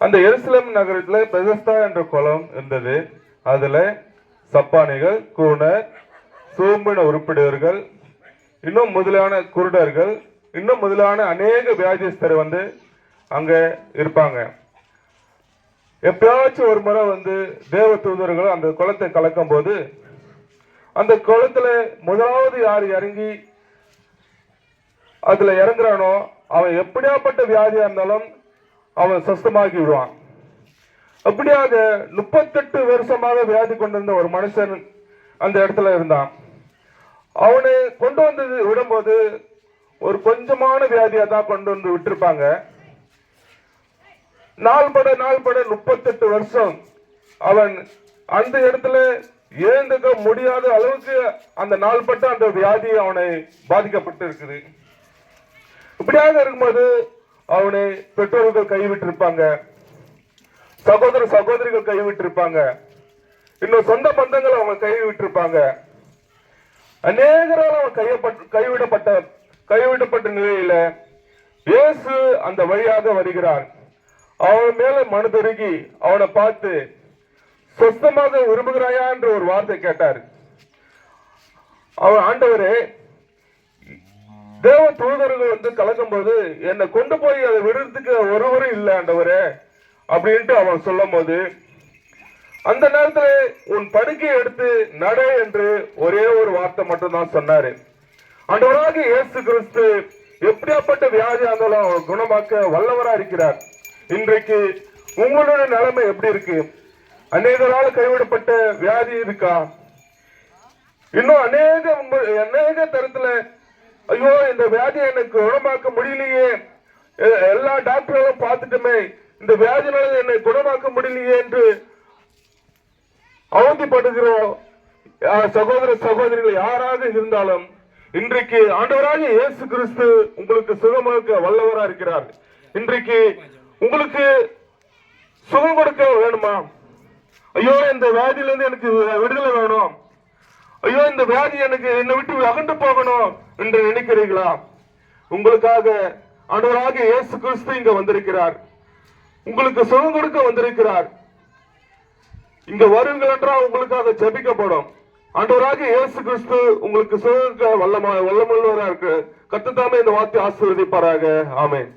அந்த எருசலேம் நகரத்தில் பெதஸ்தா என்ற குளம் இருந்தது. அதில் சப்பானிகள் கூனர் சோம்பின உறுப்பினர்கள் இன்னும் முதலான குருடர்கள் இன்னும் முதலான அநேக வியாதிஸ்தர் வந்து அங்கே இருப்பாங்க. எப்பயாச்சும் ஒரு முறை வந்து தேவ தூதர்கள் அந்த குளத்தை கலக்கும் போது அந்த குளத்துல முதலாவது யார் இறங்கி அதுல இறங்குறானோ அவன் எப்படியாப்பட்ட வியாதியா இருந்தாலும் அவன் சஸ்தமாகி விடுவான். அப்படியாக முப்பத்தெட்டு வருஷமாக வியாதி கொண்டிருந்த ஒரு மனுஷன் அந்த இடத்துல இருந்தான். அவனை கொண்டு வந்து விடும்போது ஒரு கொஞ்சமான வியாதியாக தான் கொண்டு வந்து விட்டுருப்பாங்க. நாள்பட நாள்பட முப்பத்தெட்டு வருஷம் அவன் அந்த இடத்துல எழுந்துக்க முடியாத அளவுக்கு அந்த நாள் பட்ட அந்த வியாதி அவனை பாதிக்கப்பட்டு இருக்குது இப்படியாக இருக்கும்போது அவனை பெற்றோர்கள் கைவிட்டிருப்பாங்க. சகோதர சகோதரிகள் கைவிட்டிருப்பாங்க. இன்னும் சொந்த பந்தங்கள் அவங்க கைவிட்டிருப்பாங்க. அநேகரால் அவன் கையப்பட்டு கைவிடப்பட்ட கைவிடப்பட்ட நிலையில இயேசு அந்த வழியாக வருகிறார். அவன் மேல மனதுருகி அவனை பார்த்து சொஸ்தமாக விரும்புகிறாயா? என்ற ஒரு வார்த்தை கேட்டார். அவன் ஆண்டவரே தேவ தூதர்கள் வந்து கலக்கும் போது என்னை கொண்டு போய் அதை விடுறதுக்கு ஒருவரும் இல்லை ஆண்டவரே அப்படின்ட்டு அவன் சொல்லும் போது அந்த நேரத்தில் உன் படுக்கையை எடுத்து நட என்று ஒரே ஒரு வார்த்தை மட்டும் தான் சொன்னாரு. ஆண்டவராக இயேசு கிறிஸ்து எப்படியாப்பட்ட வியாதி இருந்தாலும் குணமாக்க வல்லவரா இருக்கிறார். இன்றைக்கு உங்களுடைய நிலைமை எப்படி இருக்கு? அநேகரால் கைவிடப்பட்ட வியாதி இருக்கா? இன்னும் அநேக அநேக தரத்துல ஐயோ இந்த வியாதியை எனக்கு குணமாக்க முடியலையே. எ- எல்லா டாக்டர்களும் பார்த்துட்டுமே இந்த வியாதினால என்னை குணமாக்க முடியலையே என்று அவதிப்படுகிறோம். சகோதர சகோதரிகள் யாராக இருந்தாலும் இன்றைக்கு ஆண்டவராக இயேசு கிறிஸ்து உங்களுக்கு சுகமாக்க வல்லவரா இருக்கிறார். இன்றைக்கு உங்களுக்கு சுகம் கொடுக்க வேணுமா? ஐயோ இந்த வியாதியிலிருந்து எனக்கு விடுதலை வேணும். ஐயோ இந்த வியாதி எனக்கு என்னை விட்டு அகண்டு போகணும் என்று நினைக்கிறீர்களா? உங்களுக்காக ஆண்டவராக இயேசு கிறிஸ்து இங்க வந்திருக்கிறார். உங்களுக்கு சுகம் கொடுக்க வந்திருக்கிறார். இங்க வருங்கள் என்றால் உங்களுக்காக ஜபிக்கப்படும். ஆண்டவராக இயேசு கிறிஸ்து உங்களுக்கு சுக வல்லமா வல்லமுள்ளவரா இருக்கு. கத்துத்தாமே இந்த வார்த்தை ஆசீர்வதிப்பாராக. ஆமேன்.